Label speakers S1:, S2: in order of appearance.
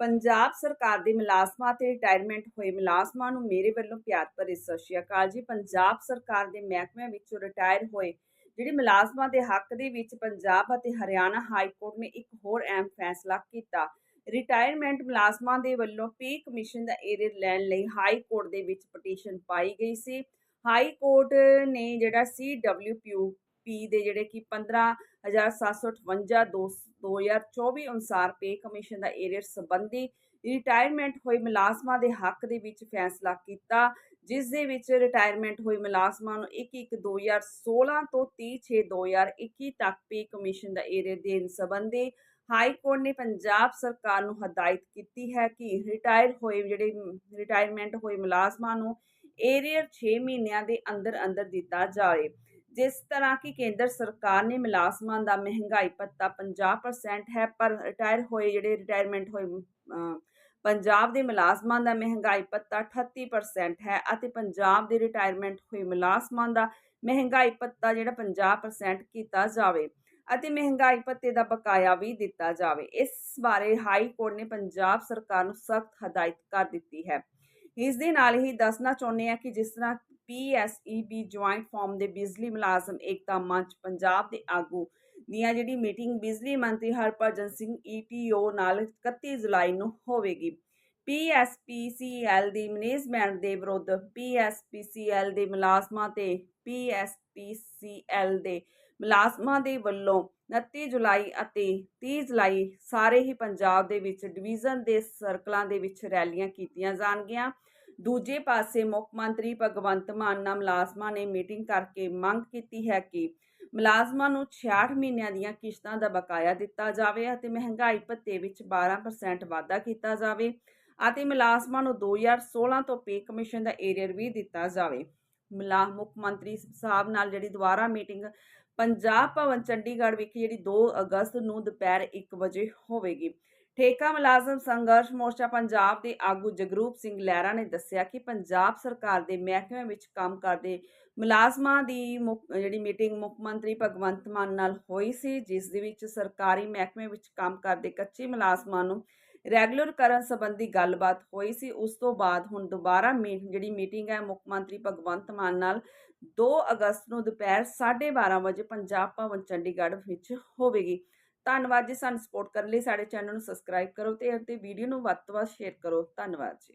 S1: ਪੰਜਾਬ ਸਰਕਾਰ ਦੇ ਮੁਲਾਜ਼ਮਾਂ ਤੇ ਰਿਟਾਇਰਮੈਂਟ ਹੋਏ ਮੁਲਾਜ਼ਮਾਂ ਨੂੰ ਮੇਰੇ ਵੱਲੋਂ ਪਿਆਰ ਭਰੀ ਸਤਿ ਸ਼੍ਰੀ ਅਕਾਲ ਜੀ। ਪੰਜਾਬ ਸਰਕਾਰ ਦੇ ਮਹਿਕਮਿਆਂ ਵਿੱਚੋਂ ਰਿਟਾਇਰ ਹੋਏ ਜਿਹੜੇ ਮੁਲਾਜ਼ਮਾਂ ਦੇ ਹੱਕ ਦੇ ਵਿੱਚ ਪੰਜਾਬ ਅਤੇ ਹਰਿਆਣਾ ਹਾਈ ਕੋਰਟ ਨੇ ਇੱਕ ਹੋਰ ਅਹਿਮ ਫੈਸਲਾ ਕੀਤਾ। ਰਿਟਾਇਰਮੈਂਟ ਮੁਲਾਜ਼ਮਾਂ ਦੇ ਵੱਲੋਂ ਪੇ ਕਮਿਸ਼ਨ ਦਾ ਏਰੀਅਰ ਲੈਣ ਲਈ ਹਾਈ ਕੋਰਟ ਦੇ ਵਿੱਚ ਪਟੀਸ਼ਨ ਪਾਈ ਗਈ ਸੀ। ਹਾਈ ਕੋਰਟ ਨੇ ਜਿਹੜਾ ਸੀ ਪੀ ਦੇ ਜਿਹੜੇ ਕਿ 15758 ਦੋ- 2024 ਅਨੁਸਾਰ ਪੇ ਕਮਿਸ਼ਨ ਦਾ ਏਰੀਅਰ ਸੰਬੰਧੀ ਰਿਟਾਇਰਮੈਂਟ ਹੋਏ ਮੁਲਾਜ਼ਮਾਂ ਦੇ ਹੱਕ ਦੇ ਵਿੱਚ ਫੈਸਲਾ ਕੀਤਾ, ਜਿਸ ਦੇ ਵਿੱਚ ਰਿਟਾਇਰਮੈਂਟ ਹੋਏ ਮੁਲਾਜ਼ਮਾਂ ਨੂੰ 1/1/2016 ਤੋਂ 30/6/2021 ਤੱਕ ਪੇ ਕਮਿਸ਼ਨ ਦਾ ਏਰੀਅਰ ਦੇਣ ਸੰਬੰਧੀ ਹਾਈ ਕੋਰਟ ਨੇ ਪੰਜਾਬ ਸਰਕਾਰ ਨੂੰ ਹਦਾਇਤ ਕੀਤੀ ਹੈ ਕਿ ਰਿਟਾਇਰ ਹੋਏ ਜਿਹੜੇ ਰਿਟਾਇਰਮੈਂਟ ਹੋਏ ਮੁਲਾਜ਼ਮਾਂ ਨੂੰ ਏਰੀਅਰ 6 ਮਹੀਨਿਆਂ ਦੇ ਅੰਦਰ ਅੰਦਰ ਦਿੱਤਾ ਜਾਵੇ। ਜਿਸ ਤਰ੍ਹਾਂ ਕਿ ਕੇਂਦਰ ਸਰਕਾਰ ਨੇ ਮੁਲਾਜ਼ਮਾਂ ਦਾ ਮਹਿੰਗਾਈ ਭੱਤਾ 50% ਹੈ, ਪਰ ਰਿਟਾਇਰ ਹੋਏ ਜਿਹੜੇ ਰਿਟਾਇਰਮੈਂਟ ਹੋਏ ਪੰਜਾਬ ਦੇ ਮੁਲਾਜ਼ਮਾਂ ਦਾ ਮਹਿੰਗਾਈ ਭੱਤਾ 38% ਹੈ ਅਤੇ ਪੰਜਾਬ ਦੇ ਰਿਟਾਇਰਮੈਂਟ ਹੋਏ ਮੁਲਾਜ਼ਮਾਂ ਦਾ ਮਹਿੰਗਾਈ ਭੱਤਾ ਜਿਹੜਾ 50% ਕੀਤਾ ਜਾਵੇ ਅਤੇ ਮਹਿੰਗਾਈ ਭੱਤੇ ਦਾ ਬਕਾਇਆ ਵੀ ਦਿੱਤਾ ਜਾਵੇ। ਇਸ ਬਾਰੇ ਹਾਈ ਕੋਰਟ ਨੇ ਪੰਜਾਬ ਸਰਕਾਰ ਨੂੰ ਸਖਤ ਹਦਾਇਤ ਕਰ ਦਿੱਤੀ ਹੈ। ਇਸ ਦੇ ਨਾਲ ਹੀ ਦੱਸਣਾ ਚਾਹੁੰਦੇ ਹਾਂ ਕਿ ਜਿਸ ਤਰ੍ਹਾਂ ਪੀਐਸਈਬੀ ਜੁਆਇੰਟ ਫਾਰਮ ਦੇ ਬਿਜਲੀ ਮੁਲਾਜ਼ਮ ਏਕਤਾ ਮੰਚ ਪੰਜਾਬ ਦੇ ਆਗੂ ਦੀਆਂ ਜਿਹੜੀ ਮੀਟਿੰਗ ਬਿਜਲੀ ਮੰਤਰੀ ਹਰਭਜਨ ਸਿੰਘ ਈਟੀਓ ਨਾਲ 31 ਜੁਲਾਈ ਨੂੰ ਹੋਵੇਗੀ। ਪੀਐਸਪੀਸੀਐਲ ਦੀ ਮੈਨੇਜਮੈਂਟ ਦੇ ਵਿਰੁੱਧ ਪੀਐਸਪੀਸੀਐਲ ਦੇ ਮੁਲਾਜ਼ਮਾਂ ਤੇ ਪੀਐਸਪੀਸੀਐਲ ਦੇ ਮੁਲਾਜ਼ਮਾਂ ਦੇ ਵੱਲੋਂ 29 ਜੁਲਾਈ ਅਤੇ 30 ਜੁਲਾਈ ਸਾਰੇ ਹੀ ਪੰਜਾਬ ਦੇ ਵਿੱਚ ਡਿਵੀਜ਼ਨ ਦੇ ਸਰਕਲਾਂ ਦੇ ਵਿੱਚ ਰੈਲੀਆਂ ਕੀਤੀਆਂ ਜਾਣਗੀਆਂ। ਦੂਜੇ ਪਾਸੇ ਮੁੱਖ ਮੰਤਰੀ ਭਗਵੰਤ ਮਾਨ ਨਾਲ ਮੁਲਾਜ਼ਮਾਂ ਨੇ ਮੀਟਿੰਗ ਕਰਕੇ ਮੰਗ ਕੀਤੀ ਹੈ ਕਿ ਮੁਲਾਜ਼ਮਾਂ ਨੂੰ 66 ਮਹੀਨਿਆਂ ਦੀਆਂ ਕਿਸ਼ਤਾਂ ਦਾ ਬਕਾਇਆ ਦਿੱਤਾ ਜਾਵੇ ਅਤੇ ਮਹਿੰਗਾਈ ਭੱਤੇ ਵਿੱਚ 12% ਵਾਧਾ ਕੀਤਾ ਜਾਵੇ ਅਤੇ ਮੁਲਾਜ਼ਮਾਂ ਨੂੰ 2016 ਤੋਂ ਪੇ ਕਮਿਸ਼ਨ ਦਾ ਏਰੀਅਰ ਵੀ ਦਿੱਤਾ ਜਾਵੇ। ਮੁਲਾ ਮੁੱਖ ਮੰਤਰੀ ਸਾਹਿਬ ਨਾਲ ਜਿਹੜੀ ਦੁਬਾਰਾ ਮੀਟਿੰਗ ਪੰਜਾਬ ਭਵਨ ਚੰਡੀਗੜ੍ਹ ਵਿਖੇ ਜਿਹੜੀ 2 ਅਗਸਤ ਨੂੰ ਦੁਪਹਿਰ 1 ਵਜੇ ਹੋਵੇਗੀ। ਠੇਕਾ ਮੁਲਾਜ਼ਮ ਸੰਘਰਸ਼ ਮੋਰਚਾ ਪੰਜਾਬ ਦੇ ਆਗੂ ਜਗਰੂਪ ਸਿੰਘ ਲਹਿਰਾ ਨੇ ਦੱਸਿਆ ਕਿ ਪੰਜਾਬ ਸਰਕਾਰ ਦੇ ਮਹਿਕਮੇ ਵਿੱਚ ਕੰਮ ਕਰਦੇ ਮੁਲਾਜ਼ਮਾਂ ਦੀ ਮੁੱਖ- ਜਿਹੜੀ ਮੀਟਿੰਗ ਮੁੱਖ ਮੰਤਰੀ ਭਗਵੰਤ ਮਾਨ ਨਾਲ ਹੋਈ ਸੀ, ਜਿਸ ਦੇ ਵਿੱਚ ਸਰਕਾਰੀ ਮਹਿਕਮੇ ਵਿੱਚ ਕੰਮ ਕਰਦੇ ਕੱਚੇ ਮੁਲਾਜ਼ਮਾਂ ਨੂੰ ਰੈਗੂਲਰ ਕਰਨ ਸੰਬੰਧੀ ਗੱਲਬਾਤ ਹੋਈ ਸੀ। ਉਸ ਤੋਂ ਬਾਅਦ ਹੁਣ ਦੁਬਾਰਾ ਮੀ, ਜਿਹੜੀ ਮੀਟਿੰਗ ਹੈ, ਮੁੱਖ ਮੰਤਰੀ ਭਗਵੰਤ ਮਾਨ ਨਾਲ 2 ਅਗਸਤ ਨੂੰ ਦੁਪਹਿਰ 12:30 ਵਜੇ ਪੰਜਾਬ ਭਵਨ ਚੰਡੀਗੜ੍ਹ ਵਿੱਚ ਹੋਵੇਗੀ। ਧੰਨਵਾਦ ਜੀ, ਸਾਨੂੰ ਸਪੋਰਟ ਕਰਨ ਲਈ ਸਾਡੇ ਚੈਨਲ ਨੂੰ ਸਬਸਕ੍ਰਾਈਬ ਕਰੋ ਤੇ ਅਤੇ ਵੀਡੀਓ ਨੂੰ ਵੱਧ ਤੋਂ ਵੱਧ ਸ਼ੇਅਰ ਕਰੋ। ਧੰਨਵਾਦ ਜੀ।